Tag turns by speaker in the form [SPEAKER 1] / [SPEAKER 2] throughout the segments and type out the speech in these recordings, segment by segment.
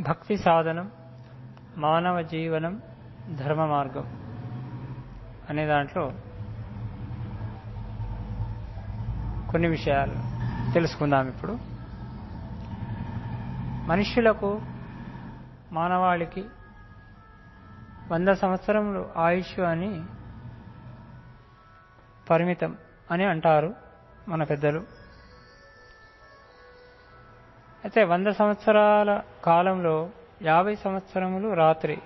[SPEAKER 1] భక్తి సాధనం మానవ జీవనం ధర్మ మార్గం అనే దాంట్లో కొన్ని విషయాలు తెలుసుకుందాం ఇప్పుడు. మనుష్యులకు మానవాళికి వంద సంవత్సరములు ఆయుష్ అని పరిమితం అని అంటారు మన పెద్దలు. అయితే వంద సంవత్సరాల కాలంలో యాభై సంవత్సరములు రాత్రి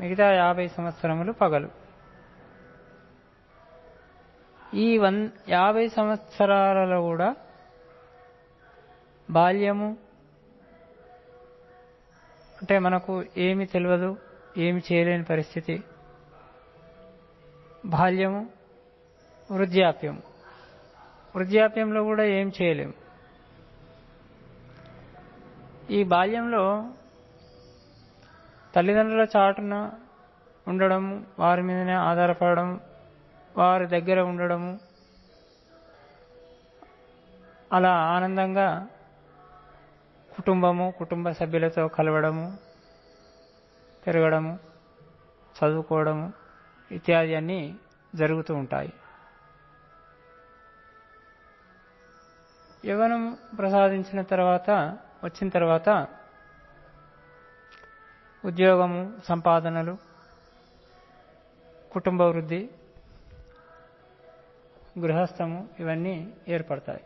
[SPEAKER 1] మిగతా యాభై సంవత్సరములు పగలు. ఈ వన్ యాభై సంవత్సరాలలో కూడా బాల్యము అంటే మనకు ఏమి తెలియదు ఏమి చేయలేని పరిస్థితి. బాల్యము వృద్ధాప్యం వృద్ధాప్యంలో కూడా ఏం చేయలేము. ఈ బాల్యంలో తల్లిదండ్రుల చాటున ఉండడం వారి మీదనే ఆధారపడడం వారి దగ్గర ఉండడము అలా ఆనందంగా కుటుంబము కుటుంబ సభ్యులతో కలవడము తిరగడము చదువుకోవడము ఇత్యాది అన్నీ జరుగుతూ ఉంటాయి. యవనం ప్రసాదించిన తర్వాత వచ్చిన తర్వాత ఉద్యోగము సంపాదనలు కుటుంబ వృద్ధి గృహస్థము ఇవన్నీ ఏర్పడతాయి.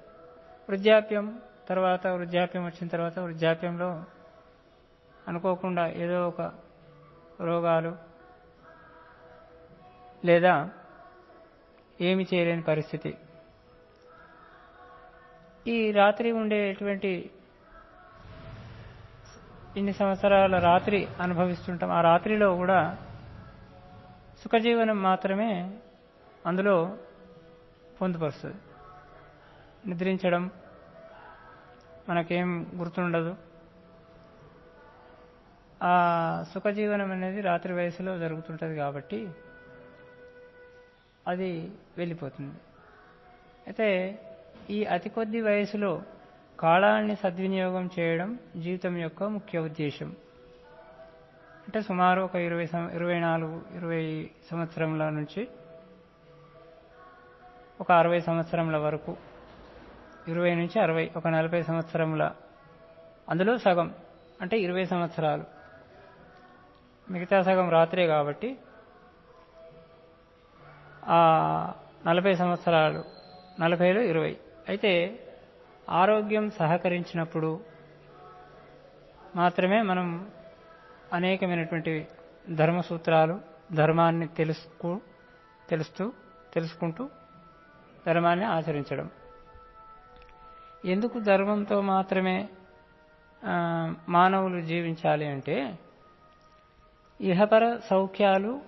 [SPEAKER 1] వృద్ధాప్యం తర్వాత వృద్ధాప్యం వచ్చిన తర్వాత వృద్ధాప్యంలో అనుకోకుండా ఏదో ఒక రోగాలు లేదా ఏమి చేయలేని పరిస్థితి. ఈ రాత్రి ఉండేటువంటి ఇన్ని సంవత్సరాల రాత్రి అనుభవిస్తుంటాం. ఆ రాత్రిలో కూడా సుఖజీవనం మాత్రమే అందులో పొందుపరుస్తుంది. నిద్రించడం మనకేం గుర్తుండదు. ఆ సుఖజీవనం అనేది రాత్రి వయసులో జరుగుతుంటుంది కాబట్టి అది వెళ్ళిపోతుంది. అయితే ఈ అతి కొద్ది వయసులో కాలాన్ని సద్వినియోగం చేయడం జీవితం యొక్క ముఖ్య ఉద్దేశం. అంటే సుమారు ఒక ఇరవై ఇరవై నాలుగు ఇరవై సంవత్సరంల నుంచి ఒక అరవై సంవత్సరంల వరకు ఇరవై నుంచి అరవై ఒక నలభై సంవత్సరముల అందులో సగం అంటే ఇరవై సంవత్సరాలు. మిగతా సగం రాత్రే కాబట్టి ఆ నలభై సంవత్సరాలు నలభైలో ఇరవై. అయితే ఆరోగ్యం సహకరించినప్పుడు మాత్రమే మనం అనేకమైనటువంటి ధర్మ సూత్రాలు ధర్మాన్ని తెలుసుకు తెలుస్తూ తెలుసుకుంటూ ధర్మాన్ని ఆచరించడం. ఎందుకు ధర్మంతో మాత్రమే మానవులు జీవించాలి అంటే ఇహపర సౌఖ్యాలు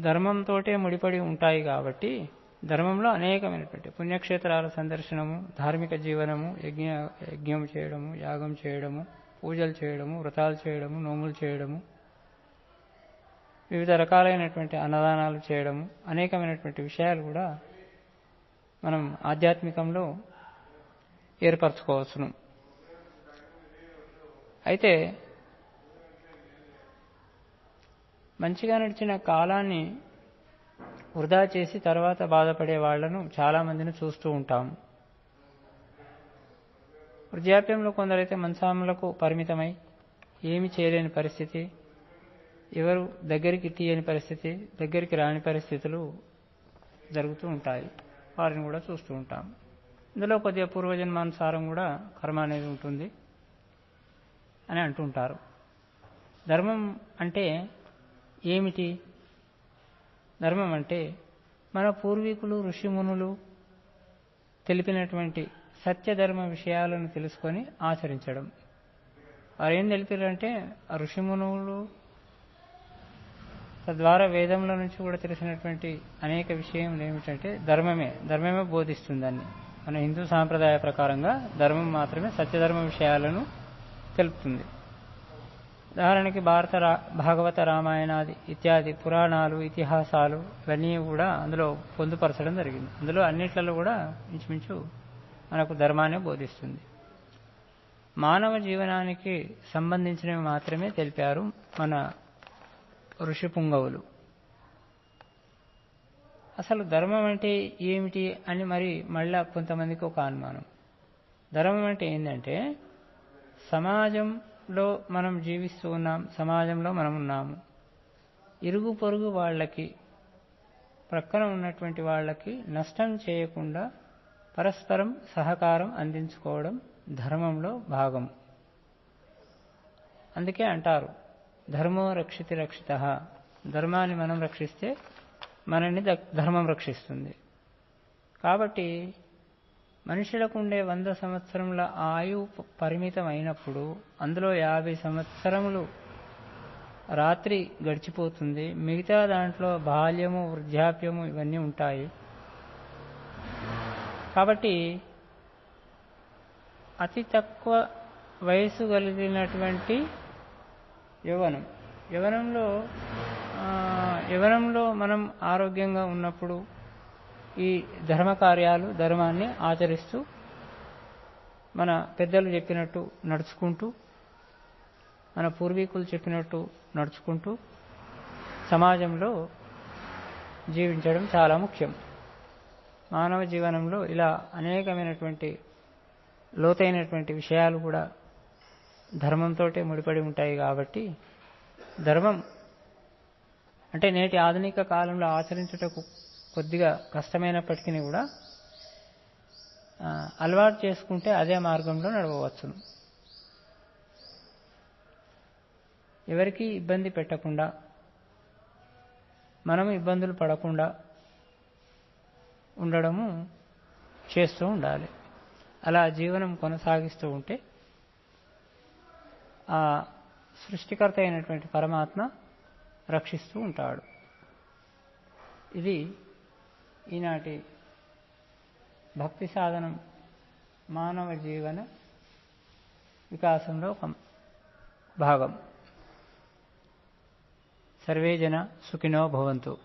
[SPEAKER 1] ధర్మంతోటే ముడిపడి ఉంటాయి కాబట్టి ధర్మంలో అనేకమైనటువంటి పుణ్యక్షేత్రాల సందర్శనము ధార్మిక జీవనము యజ్ఞ యజ్ఞం చేయడము యాగం చేయడము పూజలు చేయడము వ్రతాలు చేయడము నోములు చేయడము వివిధ రకాలైనటువంటి అన్నదానాలు చేయడము అనేకమైనటువంటి విషయాలు కూడా మనం ఆధ్యాత్మికంలో ఏర్పరచుకోవచ్చును. అయితే మంచిగా నడిచిన కాలాన్ని వృధా చేసి తర్వాత బాధపడే వాళ్ళను చాలా మందిని చూస్తూ ఉంటాము వృద్ధాప్యంలో కొందరైతే మంచాములకు పరిమితమై ఏమి చేయలేని పరిస్థితి ఎవరు దగ్గరికి తీయని పరిస్థితి దగ్గరికి రాని పరిస్థితులు జరుగుతూ ఉంటాయి. వారిని కూడా చూస్తూ ఉంటాం. ఇందులో కొద్దిగా పూర్వజన్మానుసారం కూడా కర్మ అనేది ఉంటుంది అని అంటుంటారు. ధర్మం అంటే ఏమిటి? ధర్మం అంటే మన పూర్వీకులు ఋషిమునులు తెలిపినటువంటి సత్యధర్మ విషయాలను తెలుసుకొని ఆచరించడం. వారు ఏం తెలిపారంటే ఆ ఋషిమునులు తద్వారా వేదంల నుంచి కూడా తెలిసినటువంటి అనేక విషయములు ఏమిటంటే ధర్మమే ధర్మమే బోధిస్తుందని మన హిందూ సాంప్రదాయ ప్రకారంగా ధర్మం మాత్రమే సత్యధర్మ విషయాలను తెలుపుతుంది. ఉదాహరణకి భారత రా భాగవత రామాయణాది ఇత్యాది పురాణాలు ఇతిహాసాలు ఇవన్నీ కూడా అందులో పొందుపరచడం జరిగింది. అందులో అన్నిట్లలో కూడా ఇంచుమించు మనకు ధర్మాన్ని బోధిస్తుంది. మానవ జీవనానికి సంబంధించినవి మాత్రమే తెలిపారు మన ఋషి పుంగవులు. అసలు ధర్మం అంటే ఏమిటి అని మరి మళ్ళా కొంతమందికి ఒక అనుమానం. ధర్మం అంటే ఏంటంటే సమాజం లో మనం జీవిస్తూ ఉన్నాం సమాజంలో మనం ఉన్నాము. ఇరుగు పొరుగు వాళ్ళకి ప్రక్కన ఉన్నటువంటి వాళ్ళకి నష్టం చేయకుండా పరస్పరం సహకారం అందించుకోవడం ధర్మంలో భాగం. అందుకే అంటారు ధర్మో రక్షితి రక్షిత. ధర్మాన్ని మనం రక్షిస్తే మనల్ని ధర్మం రక్షిస్తుంది. కాబట్టి మనుషులకు ఉండే వంద సంవత్సరముల ఆయు పరిమితం అయినప్పుడు అందులో యాభై సంవత్సరములు రాత్రి గడిచిపోతుంది. మిగతా దాంట్లో బాల్యము వృద్ధాప్యము ఇవన్నీ ఉంటాయి. కాబట్టి అతి తక్కువ వయసు కలిగినటువంటి యవనం. యవనంలో ఆ, యవనంలో మనం ఆరోగ్యంగా ఉన్నప్పుడు ఈ ధర్మ కార్యాలు ధర్మాన్ని ఆచరిస్తూ మన పెద్దలు చెప్పినట్టు నడుచుకుంటూ మన పూర్వీకులు చెప్పినట్టు నడుచుకుంటూ సమాజంలో జీవించడం చాలా ముఖ్యం. మానవ జీవనంలో ఇలా అనేకమైనటువంటి లోతైనటువంటి విషయాలు కూడా ధర్మంతో ముడిపడి ఉంటాయి కాబట్టి ధర్మం అంటే నేటి ఆధునిక కాలంలో ఆచరించుటకు కొద్దిగా కష్టమైనప్పటికీ కూడా అలవాటు చేసుకుంటే అదే మార్గంలో నడవవచ్చును. ఎవరికి ఇబ్బంది పెట్టకుండా మనం ఇబ్బందులు పడకుండా ఉండడము చేస్తూ ఉండాలి. అలా జీవనం కొనసాగిస్తూ ఉంటే ఆ సృష్టికర్త అయినటువంటి పరమాత్మ రక్షిస్తూ ఉంటాడు. ఇది ఈనాటి భక్తి సాధనం మానవ జీవన వికాసంలో ఒక భాగం. సర్వే జన సుఖినో భవంతు.